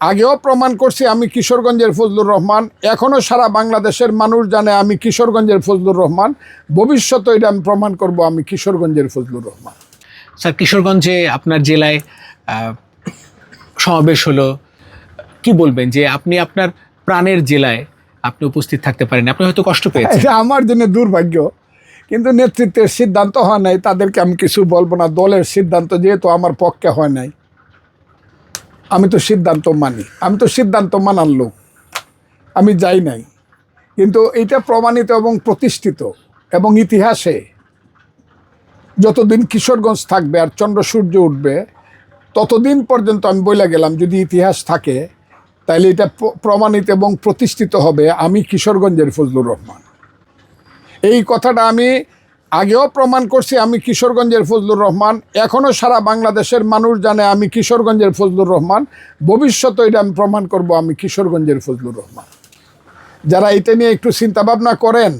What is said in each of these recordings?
আগেও প্রমাণ করছি আমি কিশোরগঞ্জের ফজলুর রহমান এখনও সারা বাংলাদেশের মানুষ জানে আমি কিশোরগঞ্জের ফজলুর রহমান। ভবিষ্যতে এটা আমি প্রমাণ করব আমি কিশোরগঞ্জের ফজলুর রহমান। স্যার কিশোরগঞ্জে আপনার জেলায় সমাবেশ হলো কি বলবেন যে আপনি আপনার প্রাণের জেলায় আপনি উপস্থিত থাকতে পারেন আপনি হয়তো কষ্ট পেয়েছেন। আমার জন্য দুর্ভাগ্য কিন্তু নেতৃত্বের সিদ্ধান্ত হয় নাই তাদেরকে আমি কিছু বলব না দলের সিদ্ধান্ত যেহেতু আমার পক্ষে হয় নাই। আমি তো সিদ্ধান্ত মানি, আমি তো সিদ্ধান্ত মানার লোক, আমি যাই নাই। কিন্তু এটা প্রমাণিত এবং প্রতিষ্ঠিত এবং ইতিহাসে যতদিন কিশোরগঞ্জ থাকবে আর চন্দ্র সূর্য উঠবে, ততদিন পর্যন্ত আমি বইলা গেলাম, যদি ইতিহাস থাকে তাহলে এটা প্রমাণিত এবং প্রতিষ্ঠিত হবে আমি কিশোরগঞ্জের ফজলুর রহমান। এই কথাটা আমি আগেও প্রমাণ করছি আমি কিশোরগঞ্জের ফজলুর রহমান এখনও সারা বাংলাদেশের মানুষ জানে আমি কিশোরগঞ্জের ফজলুর রহমান। ভবিষ্যতে এটা আমি প্রমাণ করব আমি কিশোরগঞ্জের ফজলুর রহমান। যারা এটা নিয়ে একটু চিন্তাভাবনা করেন,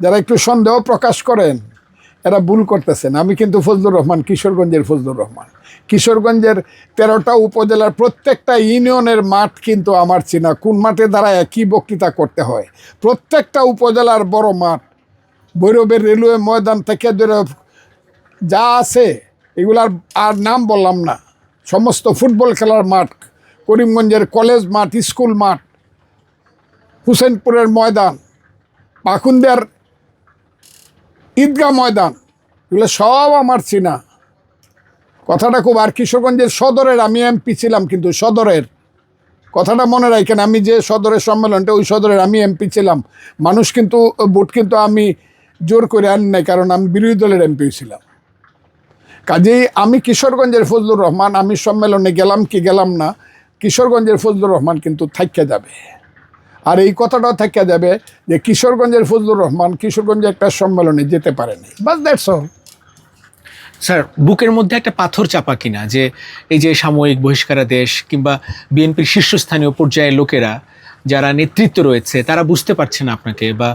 যারা একটু সন্দেহ প্রকাশ করেন, এরা ভুল করতেছেন। আমি কিন্তু ফজলুর রহমান, কিশোরগঞ্জের ফজলুর রহমান। কিশোরগঞ্জের তেরোটা উপজেলার প্রত্যেকটা ইউনিয়নের মাঠ কিন্তু আমার চেনা। কোন মাঠে দাঁড়ায়, কী বক্তৃতা করতে হয়? প্রত্যেকটা উপজেলার বড় মাঠ ভৈরবের রেলওয়ে ময়দান থেকে যা আছে, এগুলার আর নাম বললাম না। সমস্ত ফুটবল খেলার মাঠ, করিমগঞ্জের কলেজ মাঠ, স্কুল মাঠ, হুসেনপুরের ময়দান পাকুন্দার ঈদগাহ ময়দান, এগুলো সব আমার চিনা। কথাটা খুব আর কিশোরগঞ্জের সদরের, আমি এমপি ছিলাম কিন্তু সদরের। কথাটা মনে রাখেন, আমি যে সদরের সম্মেলনটা, ওই সদরের আমি এমপি ছিলাম। মানুষ কিন্তু, ভোট কিন্তু আমি জোর করে আন নাই, কারণ আমি বিরোধী দলের এমপি ছিলাম। কাজেই আমি কিশোরগঞ্জের ফজলুর রহমান, আমি সম্মেলনে গেলাম কি গেলাম না, কিশোরগঞ্জের ফজলুর রহমান কিন্তু থাইকা যাবে। আর এই কথাটাও থাকা যাবে যে কিশোরগঞ্জের ফজলুর রহমান কিশোরগঞ্জে একটা সম্মেলনে যেতে পারেনি বাস দ্যাটস অল স্যার, বুকের মধ্যে একটা পাথর চাপা কিনা যে এই যে সাময়িক বহিষ্কারাদেশ কিংবা বিএনপির শীর্ষস্থানীয় পর্যায়ের লোকেরা যারা নেতৃত্ব রয়েছে, তারা বুঝতে পারছে না আপনাকে বা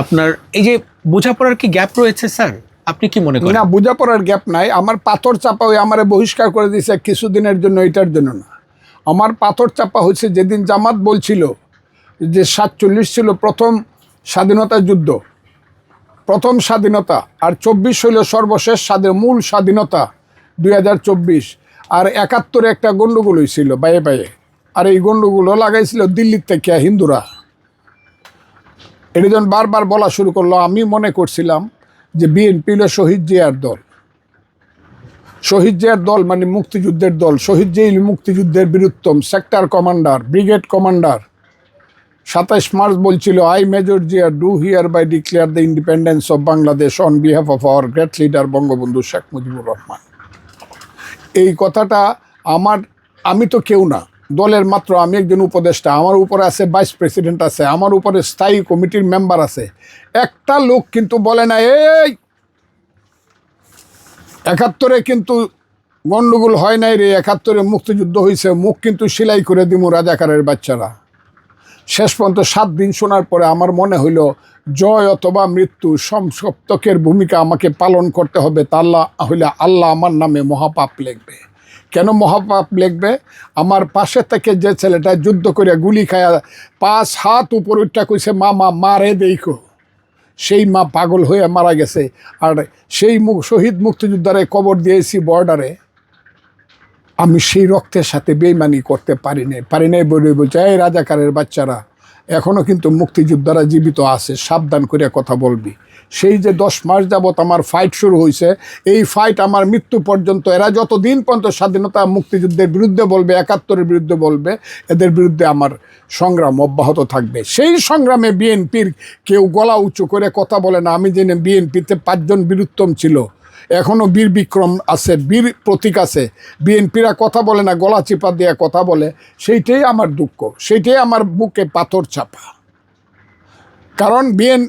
আপনার এই যে বোঝাপড়ার কি গ্যাপ রয়েছে স্যার আপনি কি মনে করেন? না, বোঝাপড়ার গ্যাপ নাই। আমার পাথর চাপা ওই আমারে বহিষ্কার করে দিয়েছে কিছুদিনের জন্য, এটার জন্য না। আমার পাথর চাপা হয়েছে যেদিন জামাত বলছিল যে সাতচল্লিশ ছিল প্রথম স্বাধীনতা যুদ্ধ। প্রথম স্বাধীনতা, আর চব্বিশ হইল সর্বশেষ স্বাধীন, মূল স্বাধীনতা দুই হাজার চব্বিশ। আর একাত্তরে একটা গণ্ডগোল হয়েছিল বাইয়ে বাইয়ে আর এই গণ্ডগোলও লাগাইছিল দিল্লির থেকে হিন্দুরা। এটা যখন বারবার বলা শুরু করল, আমি মনে করছিলাম যে বিএনপি হলো শহীদ জিয়ার দল। শহীদ জিয়ার দল মানে মুক্তিযুদ্ধের দল। শহীদ জিয়া মুক্তিযুদ্ধের বীরুত্তম সেক্টর কমান্ডার ব্রিগেড কমান্ডার সাতাইশ মার্চ বলছিল I major Zia do hereby declare the independence of Bangladesh on behalf of our great leader Bangabandhu Sheikh Mujibur Rahman. এই কথাটা আমার, আমি তো কেউ না দলের মাত্র আমি একজন উপদেষ্টা, আমার উপরে আছে ভাইস প্রেসিডেন্ট আছে, আমার উপরে স্থায়ী কমিটির মেম্বার আছে। একটা লোক কিন্তু বলে না, এই, একাত্তরে কিন্তু গণ্ডগোল হয় নাই রে, একাত্তরে মুক্তিযুদ্ধ হয়েছে মুখ কিন্তু সেলাই করে দিমু রাজাকারের বাচ্চারা। শেষ পর্যন্ত সাত দিন শোনার পরে আমার মনে হইল, জয় অথবা মৃত্যু সমসপ্তকের ভূমিকা আমাকে পালন করতে হবে, তা আল্লাহ হইলে আল্লাহ আমার নামে মহাপাপ লিখবে। কেন মহাপাপ লিখবে? আমার পাশে থেকে যে ছেলেটা যুদ্ধ করে গুলি খায়া পাঁচ হাত উপর উঠটা কইছে মা মা মারে দেখো সেই মা পাগল হয়ে মারা গেছে। আর সেই মুখ শহীদ মুক্তিযোদ্ধারে কবর দিয়েছি বর্ডারে। আমি সেই রক্তের সাথে বেইমানি করতে পারি নাই। পারি নাই বলে বলছে, এই রাজাকারের বাচ্চারা এখনও কিন্তু মুক্তিযোদ্ধারা জীবিত আছে, সাবধান করে কথা বলবি। সেই যে দশ মাস যাবৎ আমার ফাইট শুরু হয়েছে এই ফাইট আমার মৃত্যু পর্যন্ত, এরা যতদিন পর্যন্ত স্বাধীনতা মুক্তিযুদ্ধের বিরুদ্ধে বলবে, একাত্তরের বিরুদ্ধে বলবে, এদের বিরুদ্ধে আমার সংগ্রাম অব্যাহত থাকবে। সেই সংগ্রামে বিএনপির কেউ গলা উঁচু করে কথা বলে না, আমি জেনে বিএনপিতে পাঁচজন বীরুত্তম ছিল। এখনও বীর বিক্রম আছে, বীর প্রতীক আছে। বিএনপিরা কথা বলে না, গলা চিপা দিয়ে কথা বলে। সেইটাই আমার দুঃখ, সেইটাই আমার বুকে পাথর চাপা। কারণ বিএন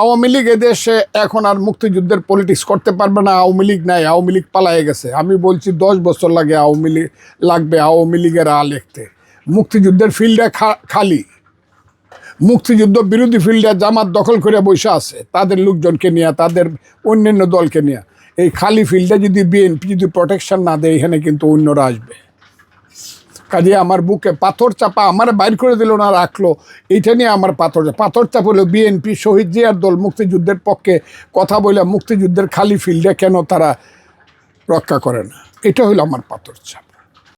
আওয়ামী লীগ এদেশে এখন আর মুক্তিযুদ্ধের পলিটিক্স করতে পারবে না, আওয়ামী লীগ নাই, আওয়ামী লীগ পালায়ে গেছে। আমি বলছি দশ বছর লাগে আওয়ামী লীগ লাগবে আওয়ামী লীগের আ লিখতে। মুক্তিযুদ্ধের ফিল্ডে খালি। মুক্তিযুদ্ধ বিরোধী ফিল্ডে জামাত দখল করে বসে আছে, তাদের লোকজনকে নিয়ে, তাদের অন্যান্য দলকে নিয়ে। এই খালি ফিল্ডে যদি বিএনপি যদি প্রোটেকশন না দেয়, এখানে কিন্তু অন্যরা আসবে। কাজে আমার বুকে পাথর চাপা আমার বাইর করে দিল না, রাখল। এইটা নিয়ে আমার পাথর চাপা পাথর চাপ হলো বিএনপি শহীদ জিয়ার দল মুক্তিযুদ্ধের পক্ষে কথা বলে মুক্তিযুদ্ধের খালি ফিল্ডে কেন তারা রক্ষা করে না? এটা হলো আমার পাথর চাপ।